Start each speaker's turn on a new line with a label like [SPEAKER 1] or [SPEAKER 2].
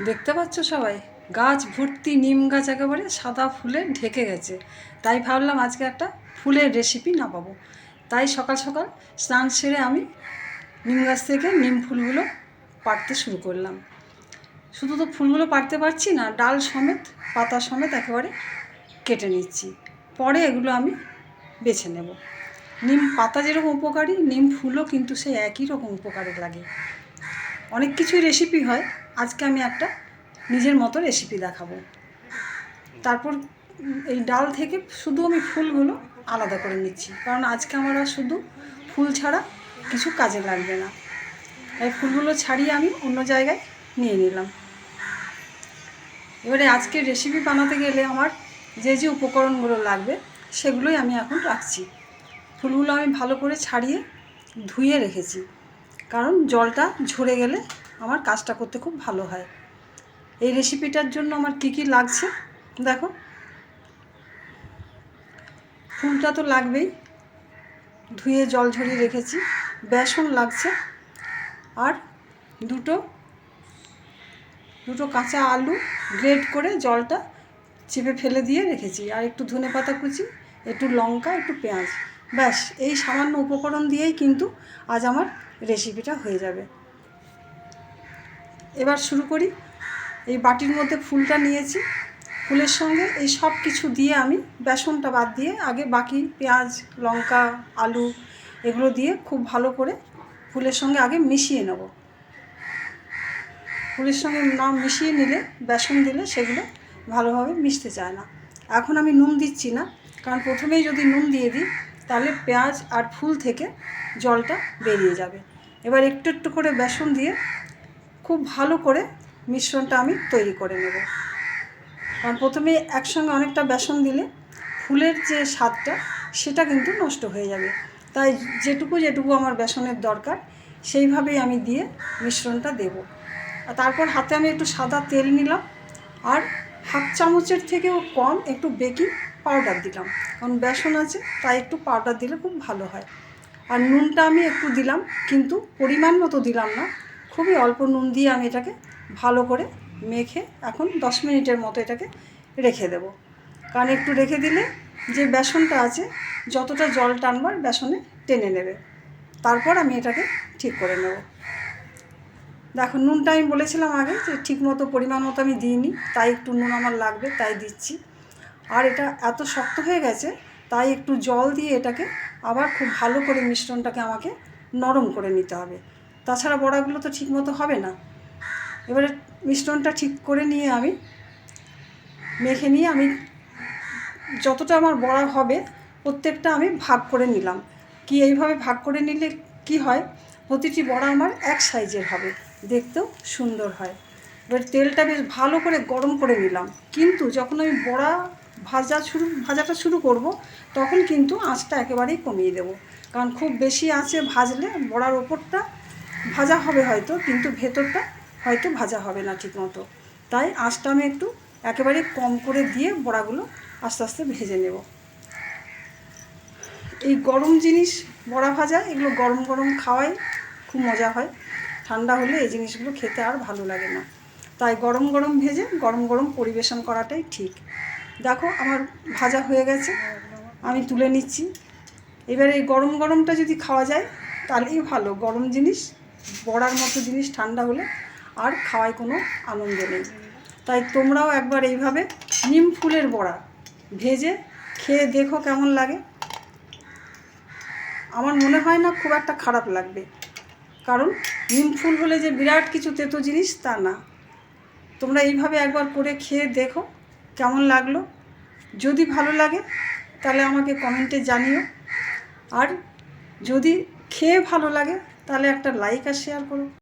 [SPEAKER 1] দেখতে পাচ্ছ সবাই? গাছ ভর্তি, নিম গাছ একেবারে সাদা ফুলে ঢেকে গেছে। তাই ভাবলাম আজকে একটা ফুলের রেসিপি না পাবো তাই সকাল সকাল স্নান সেরে আমি নিম গাছ থেকে নিম ফুলগুলো পাড়তে শুরু করলাম। শুধু তো ফুলগুলো পাড়তে পারছি না, ডাল সমেত, পাতা সমেত একেবারে কেটে নিচ্ছি। পরে এগুলো আমি বেছে নেব। নিম পাতা যেরকম উপকারী, নিম ফুলও কিন্তু সেই একই রকম উপকারে লাগে। অনেক কিছুই রেসিপি হয় আজকে আমি একটা নিজের মতো রেসিপি দেখাবো। তারপর এই ডাল থেকে শুধু আমি ফুলগুলো আলাদা করে নিচ্ছি, কারণ আজকে আমার আর শুধু ফুল ছাড়া কিছু কাজে লাগবে না। তাই ফুলগুলো ছাড়িয়ে আমি অন্য জায়গায় নিয়ে নিলাম। এবারে আজকের রেসিপি বানাতে গেলে আমার যে যে উপকরণগুলো লাগবে, সেগুলোই আমি এখন রাখছি। ফুলগুলো আমি ভালো করে ছাড়িয়ে ধুয়ে রেখেছি, কারণ জলটা ঝরে গেলে আমার কাজটা করতে খুব ভালো হয়। এই রেসিপিটার জন্য আমার কী কী লাগছে? দেখো। ফুলটা তো লাগবেই। ধুয়ে জল ঝরিয়ে রেখেছি। বেসন লাগছে। আর দুটো দুটো কাঁচা আলু গ্রেড করে জলটা চেপে ফেলে দিয়ে রেখেছি। আর একটু ধনে পাতা কুচি, একটু লঙ্কা, একটু পেঁয়াজ। ব্যাস, এই সামান্য উপকরণ দিয়েই কিন্তু আজ আমার রেসিপিটা হয়ে যাবে। এবার শুরু করি। এই বাটির মধ্যে ফুলটা নিয়েছি। ফুলের সঙ্গে এই সব কিছু দিয়ে আমি বেসনটা বাদ দিয়ে আগে বাকি পেঁয়াজ, লঙ্কা, আলু এগুলো দিয়ে খুব ভালো করে ফুলের সঙ্গে আগে মিশিয়ে নেব। ফুলের সঙ্গে না মিশিয়ে নিলে, বেসন দিলে সেগুলো ভালোভাবে মিশতে চায় না। এখন আমি নুন দিচ্ছি না, কারণ প্রথমেই যদি নুন দিয়ে দিই, তাহলে পেঁয়াজ আর ফুল থেকে জলটা বেরিয়ে যাবে। এবার একটু একটু করে বেসন দিয়ে খুব ভালো করে মিশ্রণটা আমি তৈরি করে নেব। কারণ প্রথমে একসঙ্গে অনেকটা বেসন দিলে ফুলের যে স্বাদটা, সেটা কিন্তু নষ্ট হয়ে যাবে। তাই যেটুকু যেটুকু আমার বেসনের দরকার, সেইভাবেই আমি দিয়ে মিশ্রণটা দেব। আর তারপর হাতে আমি একটু সাদা তেল নিলাম আর হাফ চামচের থেকেও কম একটু বেকিং পাউডার দিলাম। কারণ বেসন আছে, তাই একটু পাউডার দিলে খুব ভালো হয়। আর নুনটা আমি একটু দিলাম, কিন্তু পরিমাণ মতো দিলাম না। খুবই অল্প নুন দিয়ে আমি এটাকে ভালো করে মেখে এখন দশ মিনিটের মতো এটাকে রেখে দেব। কারণ একটু রেখে দিলে যে বেসনটা আছে, যতটা জল টানবার বেসনে টেনে নেবে। তারপর আমি এটাকে ঠিক করে নেব। দেখো, নুনটা আমি বলেছিলাম আগে যে ঠিক মতো পরিমাণ মতো আমি দিইনি, তাই একটু নুন আমার লাগবে, তাই দিচ্ছি। আর এটা এত শক্ত হয়ে গেছে, তাই একটু জল দিয়ে এটাকে আবার খুব ভালো করে মিশ্রণটাকে আমাকে নরম করে নিতে হবে। তাছাড়া বড়াগুলো তো ঠিক মতো হবে না। এবারে মিশ্রণটা ঠিক করে নিয়ে আমি মেখে নিয়ে আমি যতটা আমার বড়া হবে প্রত্যেকটা আমি ভাগ করে নিলাম। কি এইভাবে ভাগ করে নিলে কি হয়? প্রতিটি বড়া আমার এক সাইজের হবে, দেখতেও সুন্দর হয়। এবার তেলটা বেশ ভালো করে গরম করে নিলাম। কিন্তু যখন আমি বড়া ভাজা শুরু, ভাজাটা শুরু করব, তখন কিন্তু আঁচটা একেবারেই কমিয়ে দেব। কারণ খুব বেশি আঁচে ভাজলে বড়ার ওপরটা ভাজা হবে হয়তো, কিন্তু ভেতরটা হয়তো ভাজা হবে না ঠিক মতো তাই আঁচটা আমি একটু একেবারে কম করে দিয়ে বড়াগুলো আস্তে আস্তে ভেজে নেব। এই গরম জিনিস বড়া ভাজা, এগুলো গরম গরম খাওয়াই খুব মজা হয়। ঠান্ডা হলে এই জিনিসগুলো খেতে আর ভালো লাগে না। তাই গরম গরম ভেজে গরম গরম পরিবেশন করাটাই ঠিক। দেখো আমার ভাজা হয়ে গেছে, আমি তুলে নিচ্ছি। এবারে এই গরম গরমটা যদি খাওয়া যায়, তাহলেই ভালো। গরম জিনিস বড়ার মতো জিনিস ঠান্ডা হলে আর খাওয়ায় কোনো আনন্দ নেই। তাই তোমরাও একবার এইভাবে নিম ফুলের বড়া ভেজে খেয়ে দেখো কেমন লাগে। আমার মনে হয় না খুব একটা খারাপ লাগবে। কারণ নিম ফুল হলে যে বিরাট কিছু তেতো জিনিস তা না। তোমরা এইভাবে একবার করে খেয়ে দেখো কেমন লাগল। যদি ভালো লাগে তাহলে আমাকে কমেন্টে জানিও। আর যদি খেয়ে ভালো লাগে তাহলে একটা লাইক আর শেয়ার করো।